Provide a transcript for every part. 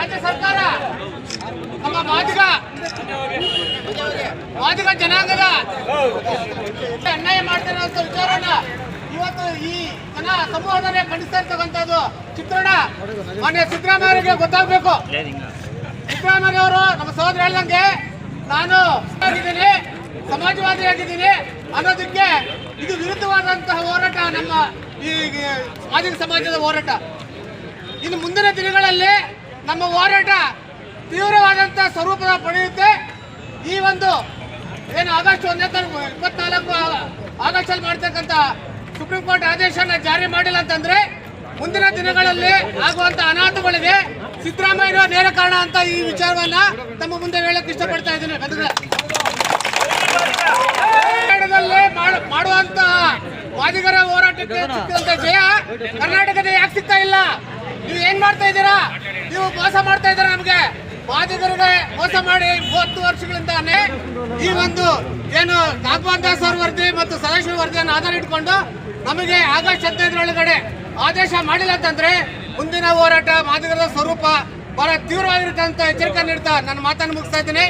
ರಾಜ್ಯ ಸರ್ಕಾರ. ನಮ್ಮ ಮಾದಿಗ. ಮಾದಿಗ ಜನಾಂಗದ. ಅನ್ಯಾಯ ಮಾಡ್ತಾರೆ ಅಂತ ವಿಚಾರನ ಇವತ್ತು ಈ ಜನ ಸಮೂಹದಲ್ಲೇ ಖಂಡಿಸ್ತಾ ಇರ್ತಕ್ಕಂಥದ್ದು ಚಿತ್ರಣ. ಮಾನ್ಯ ಸಿದ್ದರಾಮಯ್ಯ ಗೊತ್ತಾಗಬೇಕು. ಸಿದ್ದರಾಮಯ್ಯ ಅವರು ನಮ್ಮ ಸಹೋದರ ಹೇಳ್ದಂಗೆ, ನಾನು ಆಗಿದ್ದೀನಿ, ಸಮಾಜವಾದಿ ಆಗಿದ್ದೀನಿ ಅನ್ನೋದಕ್ಕೆ ಇದು ವಿರುದ್ಧವಾದಂತಹ ಹೋರಾಟ ನಮ್ಮ ಈ ಮಾದಿಗ ಸಮಾಜದ ಹೋರಾಟ. ಇನ್ನು ಮುಂದಿನ ದಿನಗಳಲ್ಲಿ ನಮ್ಮ ಹೋರಾಟ ತೀವ್ರವಾದಂಥ ಸ್ವರೂಪದ ಪಡೆಯುತ್ತೆ. ಈ ಒಂದು ಏನು ಆಗಸ್ಟ್ ಒಂದನೇ ತಾರೀಕು, ಇಪ್ಪತ್ನಾಲ್ಕು ಆಗಸ್ಟ್ ಅಲ್ಲಿ ಮಾಡ್ತಕ್ಕಂಥ ಸುಪ್ರೀಂ ಕೋರ್ಟ್ ಆದೇಶನ ಜಾರಿ ಮಾಡಿಲ್ಲ ಅಂತಂದ್ರೆ ಮುಂದಿನ ದಿನಗಳಲ್ಲಿ ಆಗುವಂತ ಅನಾಹುತಗಳಿಗೆ ಸಿದ್ದರಾಮಯ್ಯ ನೇರ ಕಾರಣ ಅಂತ ಈ ವಿಚಾರವನ್ನ ತಮ್ಮ ಮುಂದೆ ಹೇಳಕ್ ಇಷ್ಟಪಡ್ತಾ ಇದ್ದೀನಿ ಗದಗ ಕರ್ನಾಟಕದಲ್ಲಿ ಮಾಡು- ಮಾಡುವಂತಹ ವಾದಿಗರ ಜಯ ಕರ್ನಾಟಕದ ಯಾಕೆ ಸಿಗ್ತಾ ಇಲ್ಲ? ನೀವು ಏನ್ ಮಾಡ್ತಾ ಇದ್ದೀರಾ? ನೀವು ಮೋಸ ಮಾಡ್ತಾ ಇದ್ದೀರಾ ನಮ್ಗೆ? ಬಾಧಿತರಿಗೆ ಮೋಸ ಮಾಡಿ ಮೂವತ್ತು ವರ್ಷಗಳಿಂದಾನೆ ಈ ಒಂದು ಏನು ನಾಗವಾನ್ ದಾಸ್ ವರದಿ ಮತ್ತು ಸದಾಶಿವ ವರದಿಯನ್ನು ಆಧಾರ ಇಟ್ಕೊಂಡು ನಮಗೆ ಆಗಸ್ಟ್ ಹದಿನೈದರೊಳಗಡೆ ಆದೇಶ ಮಾಡಿಲ್ಲ ಅಂತಂದ್ರೆ ಮುಂದಿನ ಹೋರಾಟ ಮಾದಿಗರ ಸ್ವರೂಪ ಬಹಳ ತೀವ್ರವಾಗಿರುತ್ತೆ ಅಂತ ಎಚ್ಚರಿಕೆ ನೀಡ್ತಾ ನನ್ನ ಮಾತನ್ನು ಮುಗಿಸ್ತಾ ಇದ್ದೀನಿ.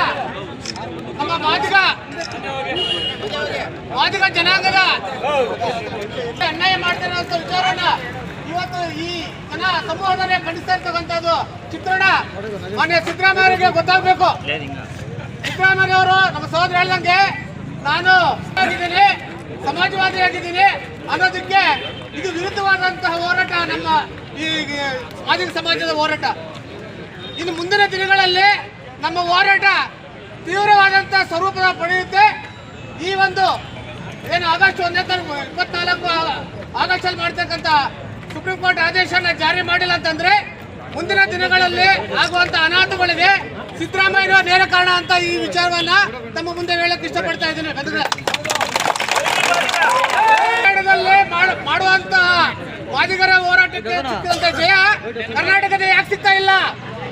ನಮ್ಮ ಮಾದಿಗ. ಮಾದಿಗ ಜನಾಂಗದ. ಅನ್ಯಾಯ ಮಾಡ್ತಾರೆ ಅಂತ ವಿಚಾರಣ ಇವತ್ತು ಈ ಜನ ಸಮೂಹದಲ್ಲೇ ಖಂಡಿಸ್ತಾ ಇರ್ತಕ್ಕಂಥದ್ದು ಚಿತ್ರಣ. ಮಾನ್ಯ ಸಿದ್ದರಾಮಯ್ಯವರಿಗೆ ಗೊತ್ತಾಗಬೇಕು. ಸಿದ್ದರಾಮಯ್ಯ ಅವರು ನಮ್ಮ ಸಹೋದರ ಹೇಳ್ದಂಗೆ, ನಾನು ಆಗಿದ್ದೀನಿ, ಸಮಾಜವಾದಿ ಆಗಿದ್ದೀನಿ ಅನ್ನೋದಕ್ಕೆ ಇದು ವಿರುದ್ಧವಾದಂತಹ ಹೋರಾಟ ನಮ್ಮ ಈ ಮಾದಿಗ ಸಮಾಜದ ಹೋರಾಟ. ಇನ್ನು ಮುಂದಿನ ದಿನಗಳಲ್ಲಿ ನಮ್ಮ ಹೋರಾಟ ತೀವ್ರವಾದಂತಹ ಸ್ವರೂಪದ ಪಡೆಯುತ್ತೆ. ಈ ಒಂದು ಏನು ಆಗಸ್ಟ್ ಒಂದನೇ ತಾರೀಕು ಇಪ್ಪತ್ನಾಲ್ಕು ಆಗಸ್ಟ್ ಅಲ್ಲಿ ಮಾಡ್ತಕ್ಕಂಥ ಸುಪ್ರೀಂ ಕೋರ್ಟ್ ಆದೇಶನ ಜಾರಿ ಮಾಡಿಲ್ಲ ಅಂತಂದ್ರೆ ಮುಂದಿನ ದಿನಗಳಲ್ಲಿ ಆಗುವಂತ ಅನಾಹುತಗಳಿಗೆ ಸಿದ್ದರಾಮಯ್ಯ ನೇರ ಕಾರಣ ಅಂತ ಈ ವಿಚಾರವನ್ನ ತಮ್ಮ ಮುಂದೆ ಹೇಳಕ್ ಇಷ್ಟಪಡ್ತಾ ಇದ್ದೀನಿ. ಮಾಡುವಂತಹ ವಾದಿಗರ ಹೋರಾಟಕ್ಕೆ ಸಿಕ್ಕಿದಂತ ಜಯ ಕರ್ನಾಟಕದ ಯಾಕೆ ಸಿಗ್ತಾ ಇಲ್ಲ?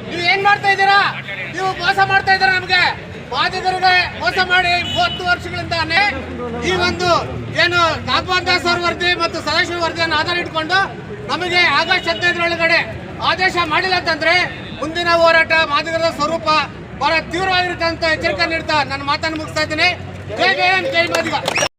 ನೀವು ಏನ್ ಮಾಡ್ತಾ ಇದ್ದೀರಾ? ನೀವು ಮೋಸ ಮಾಡ್ತಾ ಇದ್ದೀರಾ ನಮ್ಗೆ? ವಾದಿಗರಿಗೆ ಮೋಸ ಮಾಡಿ ಮೂವತ್ತು ವರ್ಷಗಳಿಂದಾನೆ ಈ ಒಂದು ಏನು ನಾಗವಾನ್ ದಾಸ್ ಅವ್ರ ವರದಿ ಮತ್ತು ಸದಾಶಿವ ವರದಿಯನ್ನು ಆಧಾರ ಇಟ್ಕೊಂಡು ನಮಗೆ ಆಗಸ್ಟ್ ಹದಿನೈದರೊಳಗಡೆ ಆದೇಶ ಮಾಡಿಲ್ಲ ಅಂತಂದ್ರೆ ಮುಂದಿನ ಹೋರಾಟ ಮಾದಿಗರ ಸ್ವರೂಪ ಬಹಳ ತೀವ್ರವಾಗಿರುತ್ತೆ ಅಂತ ಎಚ್ಚರಿಕೆ ನೀಡ್ತಾ ನನ್ನ ಮಾತನ್ನು ಮುಗಿಸ್ತಾ ಇದ್ದೀನಿ. ಜೈ ಜೈ ಜೈ ಮಾದಿಗ.